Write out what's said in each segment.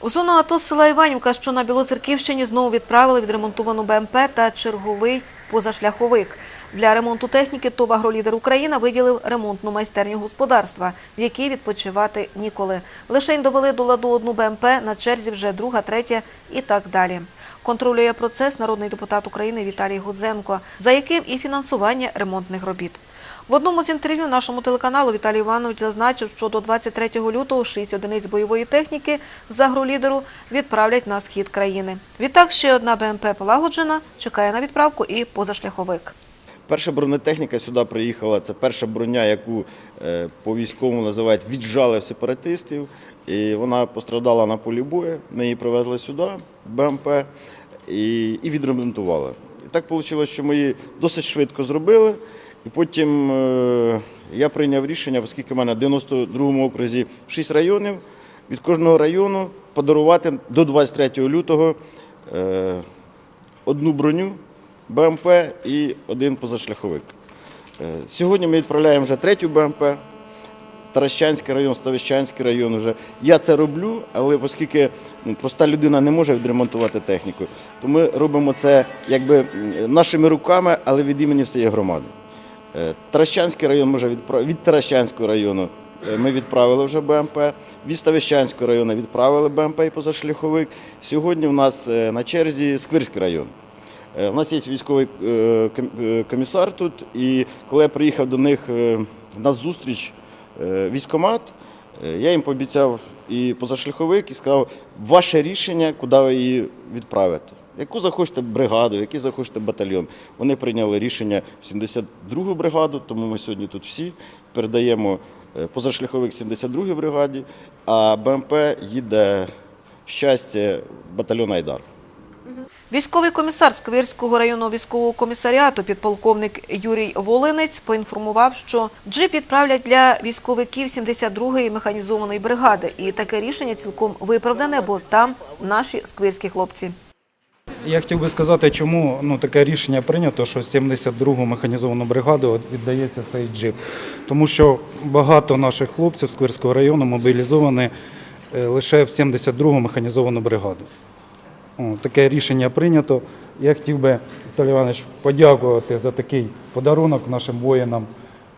У зону АТО села Іванівка, що на Білоцерківщині, знову відправили відремонтовану БМП та черговий позашляховик. Для ремонту техніки ТОВ «Агролідер Україна» виділив ремонтну майстерню господарства, в якій відпочивати ніколи. Лишень довели до ладу одну БМП, на черзі вже друга, третя і так далі. Контролює процес народний депутат України Віталій Гудзенко, за яким і фінансування ремонтних робіт. В одному з інтерв'ю нашому телеканалу Віталій Іванович зазначив, що до 23 лютого 6 одиниць бойової техніки з агролідеру відправлять на схід країни. Відтак ще одна БМП полагоджена, чекає на відправку і позашляховик. Перша бронетехніка сюди приїхала. Це перша броня, яку е, по військовому називають віджали сепаратистів. І вона пострадала на полі бою. Ми її привезли сюди, БМП, і відремонтували. І так вийшло, що ми її досить швидко зробили. І потім е, я прийняв рішення, оскільки в мене в 92-му окрузі 6 районів, від кожного району подарувати до 23 лютого е, одну броню БМП і один позашляховик. Е, Сьогодні ми відправляємо вже третю БМП. Таращанський район, Ставищанський район вже. Я це роблю, але оскільки ну, проста людина не може відремонтувати техніку, то ми робимо це якби нашими руками, але від імені всієї громади. Е, Таращанський район може відправ... від Таращанського району е, ми відправили вже БМП. Від Ставищанського району відправили БМП і позашляховик. Сьогодні в нас е, на черзі Сквирський район. У нас є військовий ком- комісар тут, і коли я приїхав до них на зустріч військомат, я їм пообіцяв і позашляховик, і сказав, ваше рішення, куди ви її відправите. Яку захочете бригаду, який захочете батальйон. Вони прийняли рішення в 72-гу бригаду, тому ми сьогодні тут всі передаємо е, позашляховик 72-й бригаді, а БМП їде в щастя батальйон Айдар. Військовий комісар Сквирського районного військового комісаріату, підполковник Юрій Волинець, поінформував, що джип відправлять для військовиків 72-ї механізованої бригади. І таке рішення цілком виправдане, бо там наші сквирські хлопці. Я хотів би сказати, чому ну, таке рішення прийнято, що 72-гу механізовану бригаду віддається цей джип. Тому що багато наших хлопців з Квирського району мобілізовані е, лише в 72-гу механізовану бригаду. Таке рішення прийнято. Я хотів би, Віталій Іванович, подякувати за такий подарунок нашим воїнам.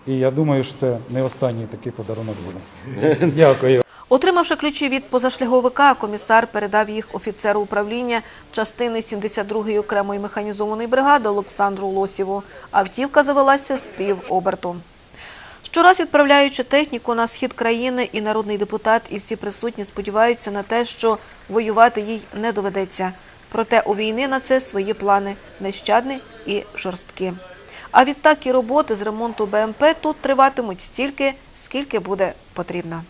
І я думаю, що це не останній такий подарунок буде. Дякую. Отримавши ключі від позашляховика, комісар передав їх офіцеру управління частини 72-ї окремої механізованої бригади Олександру Лосєву. Автівка завелася з півоберту. Щораз відправляючи техніку на схід країни, і народний депутат, і всі присутні сподіваються на те, що воювати їй не доведеться. Проте у війни на це свої плани нещадні і жорсткі. А відтак і роботи з ремонту БМП тут триватимуть стільки, скільки буде потрібно.